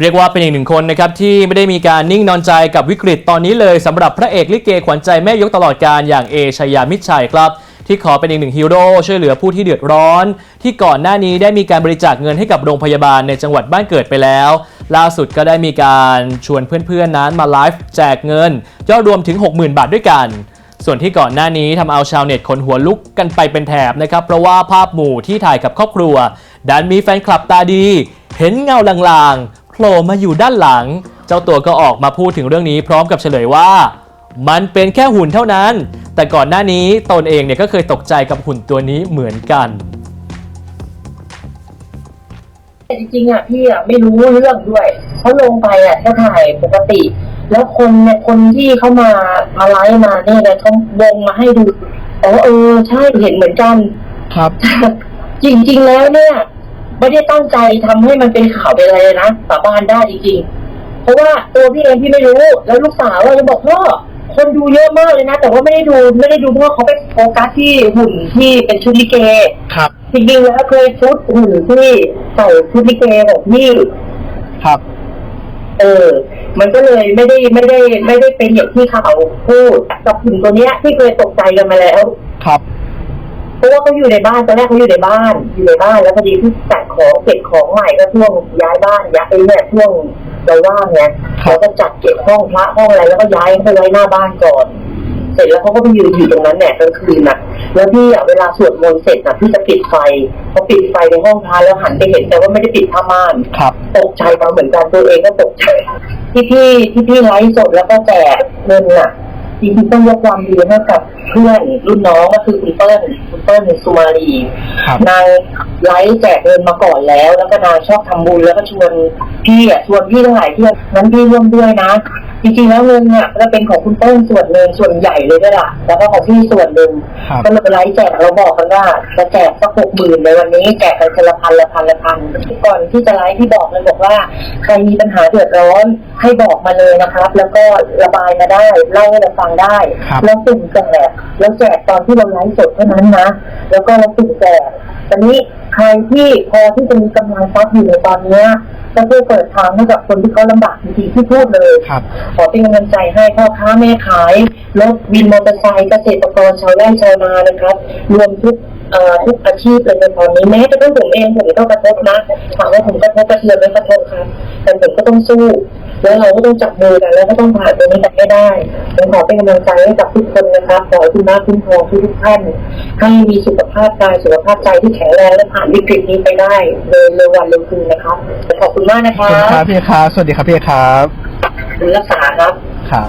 เรียกว่าเป็นอีกหนึ่งคนนะครับที่ไม่ได้มีการนิ่งนอนใจกับวิกฤตตอนนี้เลยสำหรับพระเอกลิเกขวัญใจแม่ยกตลอดการอย่างเอชยามิชัยครับที่ขอเป็นอีกหนึ่งฮีโร่ช่วยเหลือผู้ที่เดือดร้อน ที่ก่อนหน้านี้ได้มีการบริจาคเงินให้กับโรงพยาบาลในจังหวัดบ้านเกิดไปแล้ว ล่าสุดก็ได้มีการชวนเพื่อนๆนั้นมาไลฟ์แจกเงินยอดรวมถึง 60,000 บาทด้วยกัน ส่วนที่ก่อนหน้านี้ทำเอาชาวเน็ตขนหัวลุกกันไปเป็นแถบนะครับเพราะว่าภาพหมู่ที่ถ่ายกับครอบครัวดันมีแฟนคลับตาดี เห็นเงาลางๆ ผล่มาอยู่ด้านหลัง เจ้าตัวก็ออกมาพูดถึงเรื่องนี้พร้อมกับเฉลยว่า มันเป็นแค่หุ่นเท่านั้น แต่ก่อนหน้านี้ตนเองเนี่ยก็เคยตกใจกับหุ่นตัวนี้เหมือนกันแต่จริงๆอะพี่อะไม่รู้เรื่องด้วยเขาลงไปอะก็ถ่ายปกติ แล้วคนเนี่ยคนที่เขามามาไลฟ์มาเนี่ยนะเขาวงมาให้ดูอ๋อเออใช่เห็นเหมือนกัน ครับ จริง ๆ แล้วเนี่ย ไม่ได้ตั้งใจทำให้มันเป็นข่าวเป็นอะไรเลยนะสาบานได้จริงๆ เพราะว่าตัวพี่เองพี่ไม่รู้ แล้วลูกสาวอะจะบอกพ่อคนดูเยอะมากเลยนะ แต่ว่าไม่ได้ดูไม่ได้ดูเพราะว่าเขาไปโฟกัสที่หุ่นที่เป็นชุดลิเกครับจริงๆแล้วเคยชุดหุ่นที่ใส่ชุดลิเกของพี่ครับ เออ มันก็เลยไม่ได้ไม่ได้ ไม่ได้เป็นอย่างที่เขาพูดกับหุ่นตัวเนี้ย ที่เคยตกใจกันมาแล้ว ครับ เพราะว่าเขาอยู่ในบ้านตอนแรกเขาอยู่ในบ้าน อยู่ในบ้านแล้วพอดีที่จัดของเก็บของใหม่ก็ช่วงย้ายบ้านย้ายไอ้เนี่ยช่วงเราว่างไงครับเราก็จัดเก็บห้องพระห้องอะไรแล้วก็ย้ายไปไว้หน้าบ้านก่อนเสร็จแล้วเขาก็ไปยืนอยู่ตรงนั้นแหละกลางคืนน่ะ แล้วพี่อะเวลาสวดมนต์เสร็จน่ะพี่จะปิดไฟพอปิดไฟในห้องพระแล้วหันไปเห็นแต่ว่าไม่ได้ปิดผ้าม่านครับตกใจมาเหมือนกันตัวเองก็ตกใจที่พี่ที่พี่ไลฟ์สดแล้วก็แจกเงินน่ะ จริงๆต้องยกความดีให้กับเพื่อนรุ่นน้องก็คือคุณเปิ้ลคุณเปิ้ลสุมาลีครับนางไลฟ์แจกเงินมาก่อนแล้ว แล้วก็นางชอบทำบุญแล้วก็ชวนพี่อะชวนพี่ทั้งหลายเที่ยวงั้นพี่ร่วมด้วยนะ จริงๆแล้วเงินเนี่ยก็เป็นของคุณเปิ้ลส่วนหนึ่งส่วนใหญ่เลยด้วยล่ะ แล้วก็ของพี่ส่วนหนึ่งครับ ก็เลยไลฟ์แจกเราบอกกันว่าจะแจกสักหกหมื่นในวันนี้แจกกันคนละพันละพันละพันก่อนที่จะไลฟ์ที่บอกเลยบอกว่า ใครมีปัญหาเดือดร้อนให้บอกมาเลยนะครับ แล้วก็ระบายมาได้เล่าให้เราฟังได้ ครับ แล้วสุ่มแจกแล้วแจกตอนที่เราไลฟ์สดเท่านั้นนะ แล้วก็เราสุ่มแจกตอนนี้ใครที่พอที่จะมีกำลังทรัพย์อยู่ในตอนเนี้ยก็ช่วยเปิดทางให้กับคนที่เขาลำบากจริงๆที่พูดเลยครับ ขอเป็นกำลังใจให้พ่อค้าแม่ขายรถวินมอเตอร์ไซค์เกษตรกรชาวไร่ชาวนานะครับ รวมทุกเอ่อ ทุกอาชีพเลยในตอนนี้แม้จะเป็นผมเองผมก็กระทบนะถามว่าผมกระทบกระเทือนไหม่กระทบครับแต่ผมก็ต้องสู้แล้วเราก็ต้องจับมือกันแล้วก็ต้องผ่านตรงนี้ไปให้ได้ผมขอเป็นกำลังใจให้กับทุกคนนะครับขอให้คุณแม่คุ้มครองทุกท่านให้มีสุขภาพกายสุขภาพใจที่แข็งแรงและผ่านวิกฤตนี้ไปได้โดยเร็ววันเร็วคืนนะครับขอบคุณมากนะขคอบรัคุณครับพี่ครับสวัสดีครับพี่ครับรักษาครับครับ